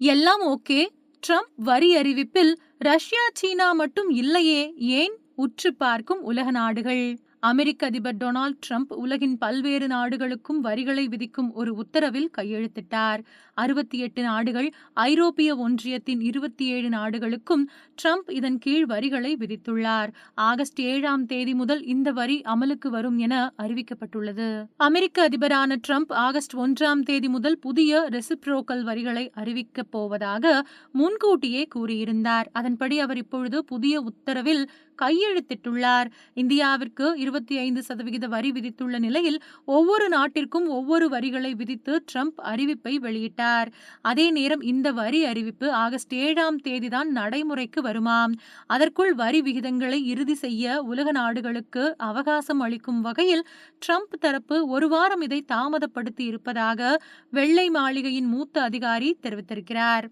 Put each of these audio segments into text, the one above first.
எல்லாம் okay. Trump வரி அறிவிப்பில் ரஷ்யா சீனா மட்டும் இல்லையே. ஏன்? உற்று பார்க்கும் உலக நாடுகள். அமெரிக்க அதிபர் டொனால்ட் ட்ரம்ப் உலகின் பல்வேறு நாடுகளுக்கும் வரிகளை விதிக்கும் ஒரு உத்தரவில் கையெழுத்திட்டார். அறுபத்தி எட்டு நாடுகள் ஐரோப்பிய ஒன்றியத்தின் இருபத்தி ஏழு நாடுகளுக்கும் ட்ரம்ப் இதன் கீழ் வரிகளை விதித்துள்ளார். ஆகஸ்ட் ஏழாம் தேதி முதல் இந்த வரி அமலுக்கு வரும் என அறிவிக்கப்பட்டுள்ளது. அமெரிக்க அதிபரான ட்ரம்ப் ஆகஸ்ட் ஒன்றாம் தேதி முதல் புதிய ரெசிப்ரோக்கல் வரிகளை அறிவிக்கப் போவதாக முன்கூட்டியே கூறியிருந்தார். அதன்படி அவர் இப்பொழுது புதிய உத்தரவில் கையெழுத்திட்டுள்ளார். இந்தியாவிற்கு இருபத்தி ஐந்து சதவிகித வரி விதித்துள்ள நிலையில் ஒவ்வொரு நாட்டிற்கும் ஒவ்வொரு வரிகளை விதித்து ட்ரம்ப் அறிவிப்பை வெளியிட்டார். அதே நேரம் இந்த வரி அறிவிப்பு ஆகஸ்ட் ஏழாம் தேதிதான் நடைமுறைக்கு வருமாம் அதற்குள் வரி விகிதங்களை இறுதி செய்ய உலக நாடுகளுக்கு அவகாசம் அளிக்கும் வகையில் ட்ரம்ப் தரப்பு ஒரு வாரம் இதை தாமதப்படுத்தி இருப்பதாக வெள்ளை மாளிகையின் மூத்த அதிகாரி தெரிவித்திருக்கிறார்.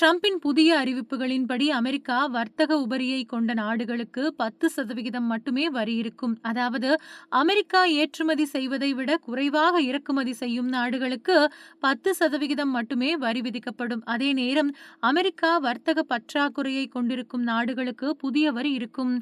ட்ரம்பின் புதிய அறிவிப்புகளின்படி அமெரிக்கா வர்த்தக உபரியை கொண்ட நாடுகளுக்கு பத்து சதவிகிதம் மட்டுமே வரி இருக்கும். அதாவது அமெரிக்கா ஏற்றுமதி செய்வதை விட குறைவாக இறக்குமதி செய்யும் நாடுகளுக்கு பத்து சதவிகிதம் மட்டுமே வரி விதிக்கப்படும். அதே நேரம் அமெரிக்கா வர்த்தக பற்றாக்குறையை கொண்டிருக்கும் நாடுகளுக்கு புதிய வரி இருக்கும்.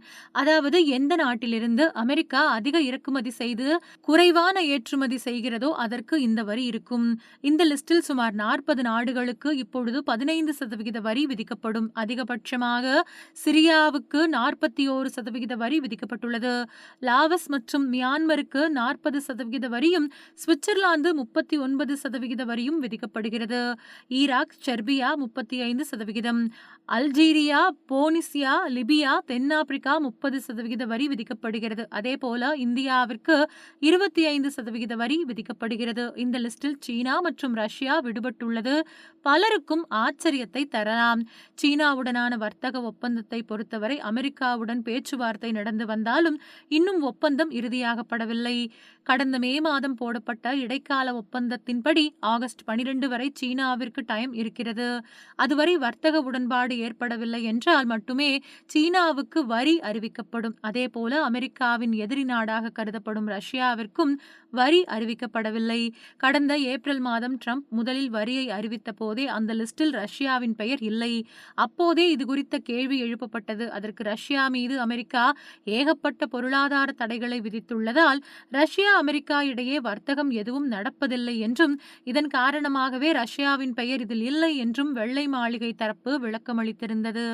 அதாவது எந்த நாட்டிலிருந்து அமெரிக்கா அதிக இறக்குமதி செய்து குறைவான ஏற்றுமதி செய்கிறதோ அதற்கு இந்த வரி இருக்கும். இந்த லிஸ்டில் சுமார் நாற்பது நாடுகளுக்கு இப்பொழுது பதினைந்து சதவிகித வரி விதிக்கப்படும். அதிகபட்சமாக சிரியாவுக்கு நாற்பத்தி ஓரு சதவிகித வரி விதிக்கப்பட்டுள்ளது. லாவஸ் மற்றும் மியான்மருக்கு நாற்பது சதவிகித வரியும் சுவிட்சர்லாந்து முப்பத்தி ஒன்பது சதவிகித வரியும் விதிக்கப்படுகிறது. ஈராக் செர்பியா முப்பத்தி ஐந்து சதவிகிதம். அல்ஜீரியா போனிசியா லிபியா தென்னாப்பிரிக்கா முப்பது சதவிகித வரி விதிக்கப்படுகிறது. அதே போல இந்தியாவிற்கு இருபத்தி ஐந்து சதவிகித வரி விதிக்கப்படுகிறது. இந்த லிஸ்டில் சீனா மற்றும் ரஷ்யா விடுபட்டுள்ளது. பலருக்கும் ஆச்சரியத்தை தரலாம். சீனாவுடனான வர்த்தக ஒப்பந்தத்தை பொறுத்தவரை அமெரிக்காவுடன் பேச்சுவார்த்தை நடந்து வந்தாலும் இன்னும் ஒப்பந்தம் இறுதியாகப்படவில்லை. கடந்த மே மாதம் போடப்பட்ட இடைக்கால ஒப்பந்தத்தின்படி ஆகஸ்ட் பனிரெண்டு வரை சீனாவிற்கு டைம் இருக்கிறது. அதுவரை வர்த்தக உடன்பாடு ஏற்படவில்லை என்றால் மட்டுமே சீனாவுக்கு வரி அறிவிக்கப்படும். அதே போல அமெரிக்காவின் எதிரி நாடாக கருதப்படும் ரஷ்யாவிற்கும் வரி அறிவிக்கப்படவில்லை. கடந்த ஏப்ரல் மாதம் ட்ரம்ப் முதலில் வரியை அறிவித்த போதே அந்த லிஸ்டில் ரஷ்யாவின் பெயர் இல்லை. அப்போதே இது குறித்த கேள்வி எழுப்பப்பட்டது. அதற்கு ரஷ்யா மீது அமெரிக்கா ஏகப்பட்ட பொருளாதார தடைகளை விதித்துள்ளதால் ரஷ்யா அமெரிக்கா இடையே வர்த்தகம் எதுவும் நடப்பதில்லை என்றும் இதன் காரணமாகவே ரஷ்யாவின் பெயர் இதில் இல்லை என்றும் வெள்ளை மாளிகை தரப்பு விளக்கமளித்திருந்தது.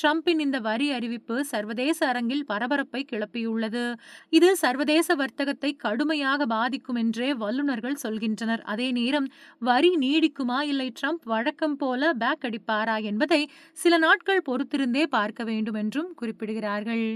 ட்ரம்பின் இந்த வரி அறிவிப்பு சர்வதேச அரங்கில் பரபரப்பை கிளப்பியுள்ளது. இது சர்வதேச வர்த்தகத்தை கடுமையாக பாதிக்கும் என்றே வல்லுநர்கள் சொல்கின்றனர். அதே நேரம் வரி நீடிக்குமா இல்லை? ட்ரம்ப் வழக்கம் போல பேக் அடிப்பாரா என்பதை சில நாட்கள் பொறுத்திருந்தே பார்க்க வேண்டும் என்றும் குறிப்பிடுகிறார்கள்.